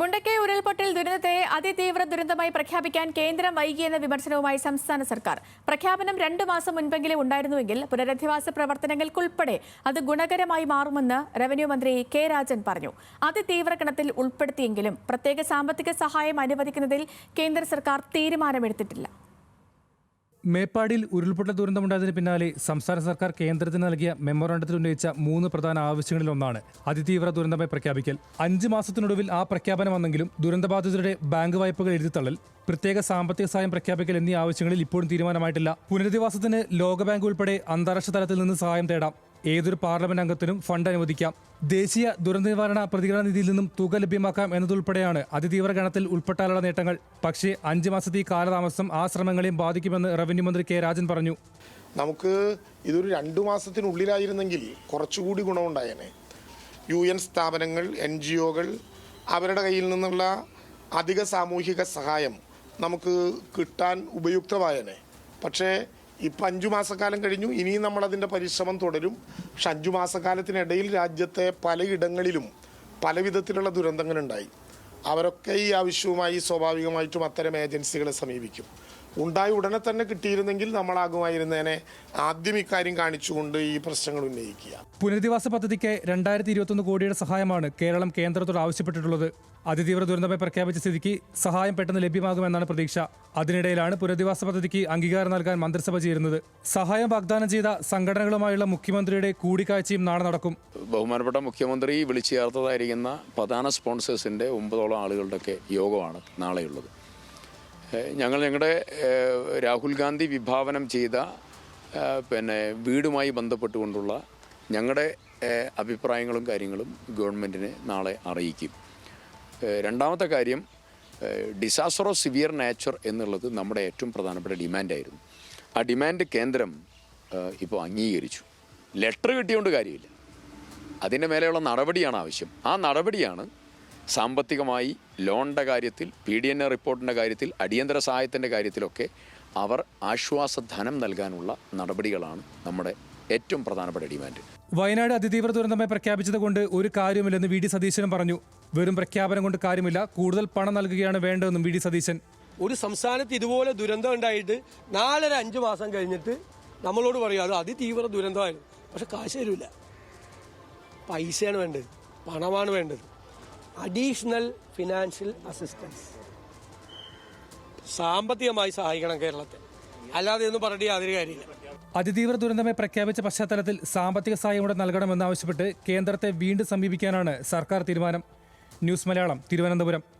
മുണ്ടക്കൈ ഉരുൾപൊട്ടൽ ദുരന്തത്തെ അതിതീവ്ര ദുരന്തമായി പ്രഖ്യാപിക്കാൻ കേന്ദ്രം വൈകിയെന്ന വിമർശനവുമായി സംസ്ഥാന സർക്കാർ. പ്രഖ്യാപനം രണ്ടു മാസം മുൻപെങ്കിലും ഉണ്ടായിരുന്നുവെങ്കിൽ പുനരധിവാസ പ്രവർത്തനങ്ങൾക്കുൾപ്പെടെ അത് ഗുണകരമായി മാറുമെന്ന് റവന്യൂ മന്ത്രി കെ രാജൻ പറഞ്ഞു. അതിതീവ്ര കണത്തിൽ ഉൾപ്പെടുത്തിയെങ്കിലും പ്രത്യേക സാമ്പത്തിക സഹായം അനുവദിക്കുന്നതിൽ കേന്ദ്ര സർക്കാർ തീരുമാനമെടുത്തിട്ടില്ല. മേപ്പാടിയിൽ ഉരുൾപൊട്ടൽ ദുരന്തമുണ്ടായതിന് പിന്നാലെ സംസ്ഥാന സർക്കാർ കേന്ദ്രത്തിന് നൽകിയ മെമ്മോറാണ്ടത്തിൽ ഉന്നയിച്ച മൂന്ന് പ്രധാന ആവശ്യങ്ങളിൽ ഒന്നാണ് അതിതീവ്ര ദുരന്തമായി പ്രഖ്യാപിക്കൽ. അഞ്ച് മാസത്തിനൊടുവിൽ ആ പ്രഖ്യാപനം വന്നെങ്കിലും ദുരന്തബാധിതരുടെ ബാങ്ക് വായ്പകൾ എഴുതിത്തള്ളൽ പ്രത്യേക സാമ്പത്തിക സഹായം പ്രഖ്യാപിക്കൽ എന്നീ ആവശ്യങ്ങളിൽ ഇപ്പോഴും തീരുമാനമായിട്ടില്ല. പുനരധിവാസത്തിന് ലോകബാങ്ക് ഉൾപ്പെടെ അന്താരാഷ്ട്ര തലത്തിൽ നിന്ന് സഹായം തേടാം. ഏതൊരു പാർലമെന്റ് അംഗത്തിനും ഫണ്ട് അനുവദിക്കാം. ദേശീയ ദുരന്ത നിവാരണ പ്രതികരണ നിധിയിൽ നിന്നും തുക ലഭ്യമാക്കാം എന്നതുൾപ്പെടെയാണ് അതിതീവ്ര ഗണത്തിൽ ഉൾപ്പെട്ടാലുള്ള നേട്ടങ്ങൾ. പക്ഷേ അഞ്ച് മാസത്തെ കാലതാമസം ആ ശ്രമങ്ങളെയും ബാധിക്കുമെന്ന് റവന്യൂ മന്ത്രി കെ. രാജൻ പറഞ്ഞു. നമുക്ക് ഇതൊരു രണ്ടു മാസത്തിനുള്ളിലായിരുന്നെങ്കിൽ കുറച്ചുകൂടി ഗുണമുണ്ടായേനെ. യു എൻ സ്ഥാപനങ്ങൾ എൻ ജി ഒകൾ അവരുടെ കയ്യിൽ നിന്നുള്ള അധിക സാമൂഹിക സഹായം നമുക്ക് കിട്ടാൻ ഉപയുക്തമായേനെ. പക്ഷേ ഇപ്പം അഞ്ചു മാസക്കാലം കഴിഞ്ഞു ഇനിയും നമ്മളതിന്റെ പരിശ്രമം തുടരും. പക്ഷെ അഞ്ചു മാസക്കാലത്തിനിടയിൽ രാജ്യത്തെ പലയിടങ്ങളിലും പല വിധത്തിലുള്ള ദുരന്തങ്ങളുണ്ടായി. അവരൊക്കെ ഈ ആവശ്യവുമായി സ്വാഭാവികമായിട്ടും അത്തരം ഏജൻസികളെ സമീപിക്കും. ഉണ്ടായി ഉടനെ തന്നെ കിട്ടിയിരുന്നെങ്കിൽ നമ്മളാകുമായിരുന്നേനെ. ആദ്യം ഇക്കാര്യം കാണിച്ചുകൊണ്ട് ഈ പ്രശ്നങ്ങൾ ഉന്നയിക്കുക. പുനരധിവാസ പദ്ധതിക്ക് രണ്ടായിരത്തി ഇരുപത്തൊന്ന് കോടിയുടെ സഹായമാണ് കേരളം കേന്ദ്രത്തോട് ആവശ്യപ്പെട്ടിട്ടുള്ളത്. അതിതീവ്ര ദുരന്തമായി പ്രഖ്യാപിച്ച സ്ഥിതിക്ക് സഹായം പെട്ടെന്ന് ലഭ്യമാകുമെന്നാണ് പ്രതീക്ഷ. അതിനിടയിലാണ് പുനരധിവാസ പദ്ധതിക്ക് അംഗീകാരം നൽകാൻ മന്ത്രിസഭ ചേരുന്നത്. സഹായം വാഗ്ദാനം ചെയ്ത സംഘടനകളുമായുള്ള മുഖ്യമന്ത്രിയുടെ കൂടിക്കാഴ്ചയും നാളെ നടക്കും. ബഹുമാനപ്പെട്ട മുഖ്യമന്ത്രി വിളിച്ചു ചേർത്തതായിരിക്കുന്ന പ്രധാന സ്പോൺസേഴ്സിന്റെ ഒമ്പതോളം ആളുകളുടെയൊക്കെ യോഗമാണ് നാളെയുള്ളത്. ഞങ്ങൾ ഞങ്ങളുടെ രാഹുൽ ഗാന്ധി വിഭാവനം ചെയ്ത പിന്നെ വീടുമായി ബന്ധപ്പെട്ടുകൊണ്ടുള്ള ഞങ്ങളുടെ അഭിപ്രായങ്ങളും കാര്യങ്ങളും ഗവൺമെന്റിനെ നാളെ അറിയിക്കും. രണ്ടാമത്തെ കാര്യം ഡിസാസ്റ്റർ ഓഫ് സിവിയർ നാച്ചർ എന്നുള്ളത് നമ്മുടെ ഏറ്റവും പ്രധാനപ്പെട്ട ഡിമാൻഡായിരുന്നു. ആ ഡിമാൻഡ് കേന്ദ്രം ഇപ്പോൾ അംഗീകരിച്ചു. ലെറ്റർ കിട്ടിയോണ്ട് കാര്യമില്ല. അതിന്റെ മേലെയുള്ള നടപടിയാണ് ആവശ്യം. ആ നടപടിയാണ് സാമ്പത്തികമായി ലോണിന്റെ കാര്യത്തിൽ പി ഡി എൻ എ റിപ്പോർട്ടിന്റെ കാര്യത്തിൽ അടിയന്തര സഹായത്തിന്റെ കാര്യത്തിലൊക്കെ അവർ ആശ്വാസധനം നൽകാനുള്ള നടപടികളാണ് നമ്മുടെ ഏറ്റവും പ്രധാനപ്പെട്ട ഡിമാൻഡ്. വയനാട് അതിതീവ്ര ദുരന്തമായി പ്രഖ്യാപിച്ചത് കൊണ്ട് ഒരു കാര്യമില്ലെന്ന് വി ഡി സതീശനും പറഞ്ഞു. വെറും പ്രഖ്യാപനം കൊണ്ട് കാര്യമില്ല കൂടുതൽ പണം നൽകുകയാണ് വേണ്ടതെന്നും വി ഡി സതീശൻ. ഒരു സംസ്ഥാനത്ത് ഇതുപോലെ ദുരന്തം ഉണ്ടായിട്ട് നാലര അഞ്ച് മാസം കഴിഞ്ഞിട്ട് നമ്മളോട് പറയും അത് അതിതീവ്ര ദുരന്തമായിരുന്നു. പക്ഷെ കാശ് തരില്ല പൈസയാണ് വേണ്ടത് പണമാണ് വേണ്ടത്. അഡീഷണൽ ഫിനാൻഷ്യൽ അസിസ്റ്റൻസ് സാമ്പത്തികമായി സഹായിക്കണം കേരളത്തെ. അല്ലാതെ ഒന്നും പറഞ്ഞിട്ട് യാതൊരു കാര്യമില്ല. അതിതീവ്ര ദുരന്തമായി പ്രഖ്യാപിച്ച പശ്ചാത്തലത്തിൽ സാമ്പത്തിക സഹായം കൂടെ നൽകണമെന്നാവശ്യപ്പെട്ട് കേന്ദ്രത്തെ വീണ്ടും സമീപിക്കാനാണ് സർക്കാർ തീരുമാനം. ന്യൂസ് മലയാളം തിരുവനന്തപുരം.